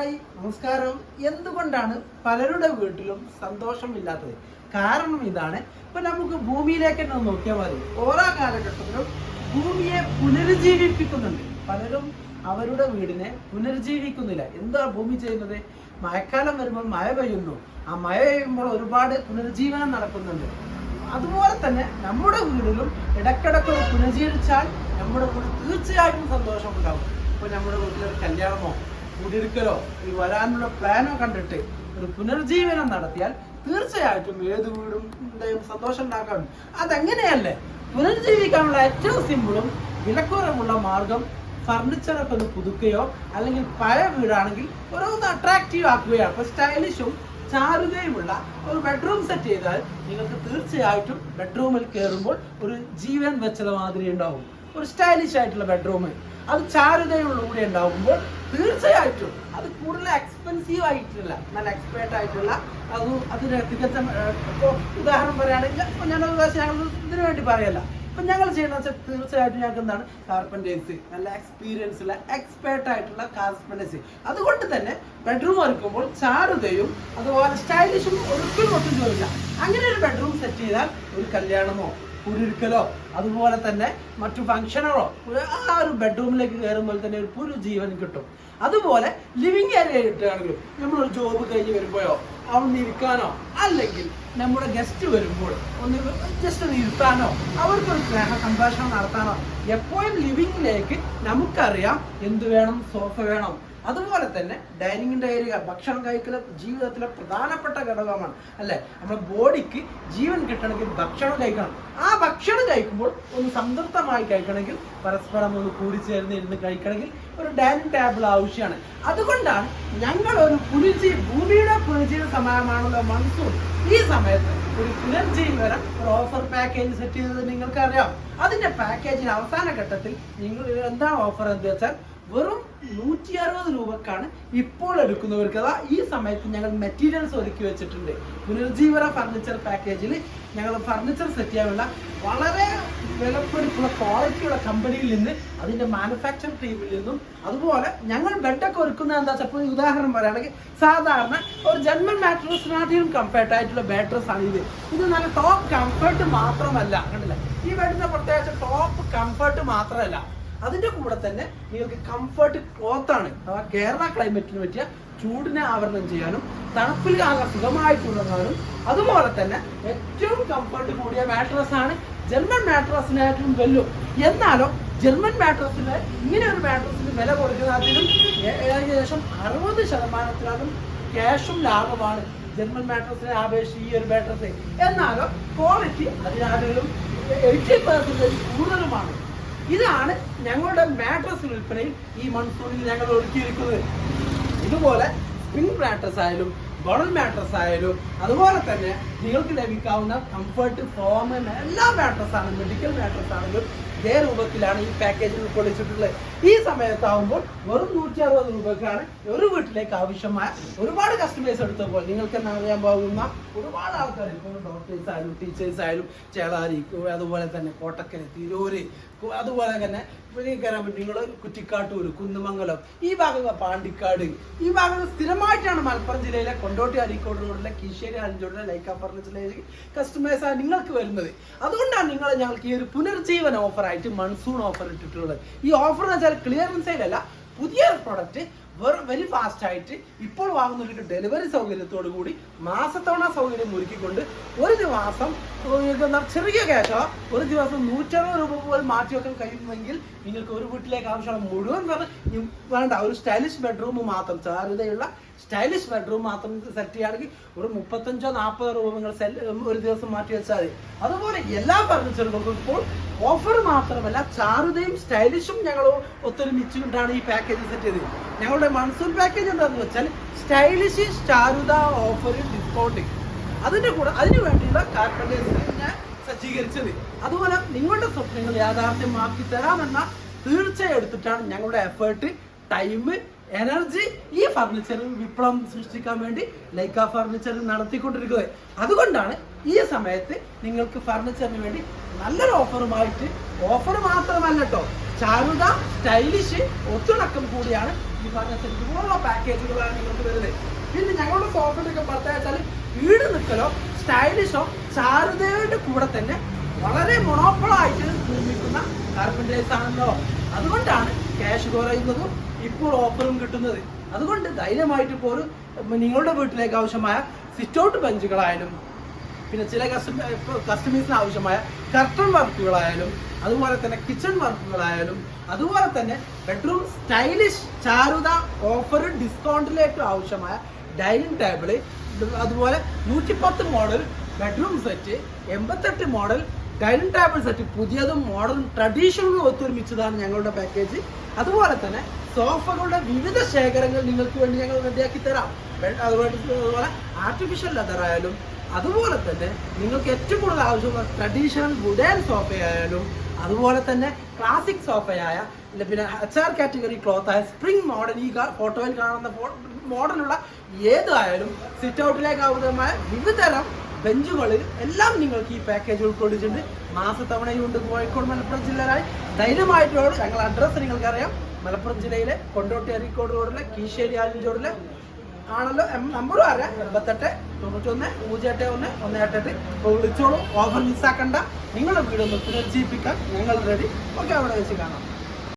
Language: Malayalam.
ഹായ് നമസ്കാരം. എന്തുകൊണ്ടാണ് പലരുടെ വീട്ടിലും സന്തോഷമില്ലാത്തത്? കാരണം ഇതാണ്. ഇപ്പൊ നമുക്ക് ഭൂമിയിലേക്ക് തന്നെ നോക്കിയാൽ മതി. ഓരോ കാലഘട്ടത്തിലും ഭൂമിയെ പുനരുജ്ജീവിപ്പിക്കുന്നുണ്ട്. പലരും അവരുടെ വീടിനെ പുനരുജ്ജീവിക്കുന്നില്ല. എന്താ ഭൂമി ചെയ്യുന്നത്? മഴക്കാലം വരുമ്പോൾ മഴ പെയ്യുന്നു. ആ മഴ പെയ്യുമ്പോൾ ഒരുപാട് പുനരുജ്ജീവനം നടക്കുന്നുണ്ട്. അതുപോലെ തന്നെ നമ്മുടെ വീടിലും ഇടക്കിടക്ക് പുനരുജ്ജീവിച്ചാൽ നമ്മുടെ വീട് തീർച്ചയായിട്ടും സന്തോഷം ഉണ്ടാവും ഇപ്പൊ നമ്മുടെ വീട്ടിലൊരു കല്യാണമോ കുടിയിരിക്കലോ ഈ വരാനുള്ള പ്ലാനോ കണ്ടിട്ട് ഒരു പുനർജീവനം നടത്തിയാൽ തീർച്ചയായിട്ടും ഏത് വീടും സന്തോഷം ഉണ്ടാക്കാനും. അതെങ്ങനെയല്ലേ? പുനർജീവിക്കാനുള്ള ഏറ്റവും സിമ്പിളും വിലക്കുറവുള്ള മാർഗം ഫർണിച്ചറൊക്കെ ഒന്ന് പുതുക്കുകയോ അല്ലെങ്കിൽ പഴയ വീടാണെങ്കിൽ ഓരോന്ന് അട്രാക്റ്റീവ് ആക്കുകയോ. അപ്പൊ സ്റ്റൈലിഷും ചാരുതയുമുള്ള ഒരു ബെഡ്റൂം സെറ്റ് ചെയ്താൽ നിങ്ങൾക്ക് തീർച്ചയായിട്ടും ബെഡ്റൂമിൽ കയറുമ്പോൾ ഒരു ജീവൻ വെച്ചത് മാതിരി ഉണ്ടാവും. ഒരു സ്റ്റൈലിഷ് ആയിട്ടുള്ള ബെഡ്റൂം അത് ചാരുതയുള്ള കൂടെ ഉണ്ടാവുമ്പോൾ തീർച്ചയായിട്ടും. അത് കൂടുതൽ എക്സ്പെൻസീവ് ആയിട്ടുള്ള നല്ല എക്സ്പേർട്ട് ആയിട്ടുള്ള അത് അതിന് തികച്ച ഉദാഹരണം പറയുകയാണെങ്കിൽ ഇപ്പൊ ഞാൻ ഞങ്ങൾ ഇതിനു വേണ്ടി പറയല്ല. ഇപ്പൊ ഞങ്ങൾ ചെയ്യുന്ന വെച്ചാൽ തീർച്ചയായിട്ടും ഞങ്ങൾക്ക് എന്താണ്? കാർപ്പന്റേഴ്സ് നല്ല എക്സ്പീരിയൻസ് ഉള്ള എക്സ്പേർട്ട് ആയിട്ടുള്ള കാർപ്പന്റേഴ്സ് അതുകൊണ്ട് തന്നെ ബെഡ്റൂം ഒരുക്കുമ്പോൾ ചാരുതയും അതുപോലെ സ്റ്റൈലിഷും ഒരിക്കലും ഒട്ടും ചോദില്ല. അങ്ങനെ ഒരു ബെഡ്റൂം സെറ്റ് ചെയ്താൽ ഒരു കല്യാണമോ? കുടിയിരിക്കലോ അതുപോലെ തന്നെ മറ്റു ഫംഗ്ഷനുകളോ ആ ഒരു ബെഡ്റൂമിലേക്ക് കയറുമ്പോൾ തന്നെ ഒരു പുരു ജീവൻ കിട്ടും. അതുപോലെ ലിവിങ് ഏരിയ കിട്ടുകയാണെങ്കിലും നമ്മളൊരു ജോബ് കഴിഞ്ഞ് വരുമ്പോഴോ അവിടെ ഇരിക്കാനോ അല്ലെങ്കിൽ നമ്മുടെ ഗസ്റ്റ് വരുമ്പോൾ ഒന്ന് ജസ്റ്റ് ഒന്ന് ഇരുത്താനോ അവർക്കൊരു സ്നേഹ സംഭാഷണം നടത്താനോ എപ്പോഴും ലിവിങ്ങിലേക്ക് നമുക്കറിയാം എന്ത് വേണം സോഫ വേണം അതുപോലെ തന്നെ ഡൈനിങ്ങിന്റെ ഏരിയ ഭക്ഷണം കഴിക്കൽ ജീവിതത്തിലെ പ്രധാനപ്പെട്ട ഘടകമാണ്. അല്ലെ? നമ്മുടെ ബോഡിക്ക് ജീവൻ കിട്ടണമെങ്കിൽ ഭക്ഷണം കഴിക്കണം. ആ ഭക്ഷണം കഴിക്കുമ്പോൾ ഒന്ന് സംതൃപ്തമായി കഴിക്കണമെങ്കിൽ പരസ്പരം ഒന്ന് കൂടിച്ചേർന്ന് ഇരുന്ന് കഴിക്കണമെങ്കിൽ ഒരു ഡൈനിങ് ടേബിൾ ആവശ്യമാണ്. അതുകൊണ്ടാണ് ഞങ്ങൾ ഒരു പുനർജീവ ഭൂമിയുടെ പുനർജീവ സമയമാണല്ലോ മൺസൂൺ. ഈ സമയത്ത് ഒരു പുനർജീവി വരെ ഒരു ഓഫർ പാക്കേജ് സെറ്റ് ചെയ്തത് നിങ്ങൾക്കറിയാം. അതിന്റെ പാക്കേജിന് അവസാന ഘട്ടത്തിൽ നിങ്ങൾ എന്താണ് ഓഫർ എന്ന് വെച്ചാൽ വെറും നൂറ്റി അറുപത് രൂപക്കാണ് ഇപ്പോൾ എടുക്കുന്നവർക്ക്. അതാ ഈ സമയത്ത് ഞങ്ങൾ മെറ്റീരിയൽസ് ഒരുക്കി വെച്ചിട്ടുണ്ട്. പുനർജീവന ഫർണിച്ചർ പാക്കേജിൽ ഞങ്ങൾ ഫർണിച്ചർ സെറ്റ് ചെയ്യാനുള്ള വളരെ വിലപ്പെടുത്തുള്ള ക്വാളിറ്റിയുള്ള കമ്പനിയിൽ നിന്ന് അതിന്റെ മാനുഫാക്ചർ ടീമിൽ നിന്നും അതുപോലെ ഞങ്ങൾ ബെഡൊക്കെ ഒരുക്കുന്ന എന്താ വെച്ചപ്പോൾ ഉദാഹരണം പറയുകയാണെങ്കിൽ സാധാരണ ഒരു ജന്മൻ മാട്രസിനാട്ടിലും കംഫർട്ട് ആയിട്ടുള്ള ബാറ്ററസ് ആണ് ഇത്. ഇത് നല്ല ടോപ്പ് കംഫർട്ട് മാത്രമല്ല. കണ്ടില്ല? ഈ വരുന്ന പ്രത്യേകിച്ച് ടോപ്പ് കംഫർട്ട് മാത്രമല്ല. അതിന്റെ കൂടെ തന്നെ നിങ്ങൾക്ക് കംഫർട്ട് ക്ലോത്താണ് അഥവാ കേരള ക്ലൈമറ്റിന് പറ്റിയ ചൂടിനെ ആവരണം ചെയ്യാനും തണുപ്പിൽ ആകെ സുഖമായിട്ട് അതുപോലെ തന്നെ ഏറ്റവും കംഫർട്ട് കൂടിയ മാട്രസ് ആണ് ജർമ്മൻ മാട്രസിനായിട്ടും വെല്ലും. എന്നാലോ ജർമ്മൻ മാട്രസിന് ഇങ്ങനെ ഒരു മാട്രസിന് വില കൊടുക്കുന്നതിനും ഏ- ഏകദേശം അറുപത് ശതമാനത്തിലധികം ക്യാഷും ലാഭമാണ് ജർമ്മൻ മാട്രസിനെ അപേക്ഷിച്ച് ഈ ഒരു മാട്രസ് എന്നാലോ ക്വാളിറ്റി അതിനാലും എയ്റ്റി പെർസെന്റേജ് കൂടുതലുമാണ്. ഇതാണ് ഞങ്ങളുടെ മാട്രസ് വിൽപ്പനയിൽ ഈ മൺസൂണിൽ ഞങ്ങൾ ഒരുക്കിയിരിക്കുന്നത്. ഇതുപോലെ സ്പ്രിംഗ് മാട്രസ് ആയാലും ബോണൽ മാട്രസ് ആയാലും അതുപോലെ തന്നെ നിങ്ങൾക്ക് ലഭിക്കാവുന്ന കംഫർട്ട് ഫോം എല്ലാ മാട്രസ് ആണ് മെഡിക്കൽ മാട്രസ് ആണെങ്കിലും ഇതേ രൂപത്തിലാണ് ഈ പാക്കേജിൽ ഉൾക്കൊള്ളിച്ചിട്ടുള്ളത്. ഈ സമയത്താവുമ്പോൾ വെറും നൂറ്റി അറുപത് രൂപക്കാണ് ഒരു വീട്ടിലേക്ക് ആവശ്യമായ ഒരുപാട് കസ്റ്റമേഴ്സ് എടുത്തപ്പോൾ നിങ്ങൾക്ക് എന്താ അറിയാൻ പോകുന്ന? ഒരുപാട് ആൾക്കാർ ഇപ്പോൾ ഡോക്ടേഴ്സ് ആയാലും ടീച്ചേഴ്സ് ആയാലും ചേളാരി അതുപോലെ തന്നെ കോട്ടക്കൽ തിരൂര് അതുപോലെ തന്നെ പറ്റും നിങ്ങൾ കുറ്റിക്കാട്ടൂർ കുന്നുമംഗലം ഈ ഭാഗത്ത് പാണ്ടിക്കാട്. ഈ ഭാഗത്ത് സ്ഥിരമായിട്ടാണ് മലപ്പുറം ജില്ലയിലെ കൊണ്ടോട്ടി അരിക്കോട് റോഡിലെ കീശ്ശേരി അഞ്ചോടിലെ ലൈക്ക ജില്ലയിലേക്ക് കസ്റ്റമേഴ്സ് നിങ്ങൾക്ക് വരുന്നത്. അതുകൊണ്ടാണ് നിങ്ങൾ ഞങ്ങൾക്ക് ഈ ഒരു പുനർജീവന ഓഫർ ആയിട്ട് മൺസൂൺ ഓഫർ ഇട്ടിട്ടുള്ളത്. ഈ ഓഫർ എന്ന് വെച്ചാൽ ക്ലിയറൻസ് അല്ല പുതിയ പ്രൊഡക്റ്റ് വെറും വെരി ഫാസ്റ്റ് ആയിട്ട് ഇപ്പോൾ വാങ്ങുന്നവർക്ക് ഡെലിവറി സൗകര്യത്തോടു കൂടി മാസത്തവണ സൗകര്യം ഒരുക്കിക്കൊണ്ട് ഒരു ദിവസം ചെറിയ ക്യാഷോ ഒരു ദിവസം നൂറ്ററുപത് രൂപ പോലും മാറ്റി വെക്കാൻ കഴിയുമെങ്കിൽ നിങ്ങൾക്ക് ഒരു വീട്ടിലേക്ക് ആവശ്യമുള്ള മുഴുവൻ വേണ്ട ഒരു സ്റ്റൈലിഷ് ബെഡ്റൂം മാത്രം ചാരുതയുള്ള സ്റ്റൈലിഷ് ബെഡ്റൂം മാത്രം സെറ്റ് ചെയ്യുകയാണെങ്കിൽ ഒരു മുപ്പത്തഞ്ചോ നാൽപ്പതോ രൂപ നിങ്ങൾ ഒരു ദിവസം മാറ്റി വെച്ചാൽ മതി. അതുപോലെ എല്ലാ ഫർണിച്ചറുകൾക്കും ഇപ്പോൾ ഓഫർ മാത്രമല്ല ചാരുതയും സ്റ്റൈലിഷും ഞങ്ങൾ ഒത്തൊരുമിച്ചുകൊണ്ടാണ് ഈ പാക്കേജ് സെറ്റ് ചെയ്തത്. ഞങ്ങളുടെ മൺസൂൺ പാക്കേജ് എന്താണെന്ന് വെച്ചാൽ സ്റ്റൈലിഷ് ചാരുത ഓഫർ ഡിസ്കൗണ്ട് അതിന്റെ കൂടെ അതിന് വേണ്ടിയുള്ള കാർപ്പന്റേഴ്സിനെ ഞാൻ സജ്ജീകരിച്ചത്. അതുപോലെ നിങ്ങളുടെ സ്വപ്നങ്ങൾ യാഥാർത്ഥ്യമാക്കി തരാമെന്ന തീർച്ച എടുത്തിട്ടാണ് ഞങ്ങളുടെ എഫേർട്ട് ടൈം എനർജി ഈ ഫർണിച്ചറിൽ വിപ്ലവം സൃഷ്ടിക്കാൻ വേണ്ടി ലൈക്ക ഫർണിച്ചർ നടത്തിക്കൊണ്ടിരിക്കുന്നത്. അതുകൊണ്ടാണ് ഈ സമയത്ത് നിങ്ങൾക്ക് ഫർണിച്ചറിന് വേണ്ടി നല്ലൊരു ഓഫറുമായിട്ട് ഓഫർ മാത്രമല്ല കേട്ടോ ചാരുത സ്റ്റൈലിഷ് ഒത്തിണക്കം കൂടിയാണ് ഈ ഫർണിച്ചർ ഇതുപോലുള്ള പാക്കേജുകളാണ് നിങ്ങൾക്ക് വരുന്നത്. പിന്നെ ഞങ്ങളുടെ സോഫിലൊക്കെ പുറത്തായാൽ വീട് നിൽക്കലോ സ്റ്റൈലിഷോ ചാരുതയുടെ കൂടെ തന്നെ വളരെ മൊണോപ്പളായിട്ട് നിർമ്മിക്കുന്ന കാർപ്പന്റേഴ്സ് ആണല്ലോ. അതുകൊണ്ടാണ് ക്യാഷ് കുറയുന്നതും ഇപ്പോൾ ഓഫറും കിട്ടുന്നത്. അതുകൊണ്ട് ധൈര്യമായിട്ട് ഒരു നിങ്ങളുടെ വീട്ടിലേക്ക് ആവശ്യമായ സിറ്റ് ഔട്ട് ബെഞ്ചുകളായാലും പിന്നെ ചില കസ്റ്റമ കസ്റ്റമേഴ്സിന് ആവശ്യമായ കർട്ടൺ വർക്കുകളായാലും അതുപോലെ തന്നെ കിച്ചൺ വർക്കുകളായാലും അതുപോലെ തന്നെ ബെഡ്റൂം സ്റ്റൈലിഷ് ചാരുത ഓഫർ ഡിസ്കൗണ്ടിലേക്കും ആവശ്യമായ ഡൈനിങ് ടേബിൾ അതുപോലെ നൂറ്റിപ്പത്ത് മോഡൽ ബെഡ്റൂം സെറ്റ് എൺപത്തെട്ട് മോഡൽ ഡൈനിങ് ടേബിൾ സെറ്റ് പുതിയതും മോഡലും ട്രഡീഷണലും ഒത്തൊരുമിച്ചതാണ് ഞങ്ങളുടെ പാക്കേജ് അതുപോലെ തന്നെ സോഫകളുടെ വിവിധ ശേഖരങ്ങൾ നിങ്ങൾക്ക് വേണ്ടി ഞങ്ങൾ റെഡിയാക്കി തരാം. അതുപോലെ ആർട്ടിഫിഷ്യൽ ലെതർ ആയാലും അതുപോലെ തന്നെ നിങ്ങൾക്ക് ഏറ്റവും കൂടുതൽ ആവശ്യമുള്ള ട്രഡീഷണൽ വുഡൻ സോഫയായാലും അതുപോലെ തന്നെ ക്ലാസിക് സോഫയായ പിന്നെ എച്ച് ആർ കാറ്റഗറി ക്ലോത്ത് ആയ സ്പ്രിംഗ് മോഡൽ ഈ ഫോട്ടോയിൽ കാണുന്ന മോഡലുള്ള ഏതായാലും സിറ്റ് ഔട്ടിലേക്ക് ആവശ്യമായ വിവിധതരം ബെഞ്ചുകളിൽ എല്ലാം നിങ്ങൾക്ക് ഈ പാക്കേജ് ഉൾക്കൊള്ളിച്ചിട്ടുണ്ട്. മാസത്തവണയുണ്ട് കോഴിക്കോട് മലപ്പുറം ജില്ലയിലായി. ധൈര്യമായിട്ടോട് ഞങ്ങൾ അഡ്രസ്സ് നിങ്ങൾക്കറിയാം മലപ്പുറം ജില്ലയിലെ കൊണ്ടോട്ടി അരീക്കോട് റോഡിലെ കീശ്ശേരി ആലിഞ്ചോടിലെ ആണല്ലോ നമ്പറും അറിയാം. എൺപത്തെട്ട് തൊണ്ണൂറ്റൊന്ന് പൂജ്യം എട്ട് ഒന്ന് ഒന്ന് എട്ട് എട്ട് അപ്പോൾ വിളിച്ചോളൂ. ഓഫർ മിസ്സാക്കണ്ട നിങ്ങളുടെ വീട് ഒന്ന് പുനർജീവിപ്പിക്കാൻ ഞങ്ങൾ റെഡി ഓക്കെ അവിടെ വെച്ച് കാണാം.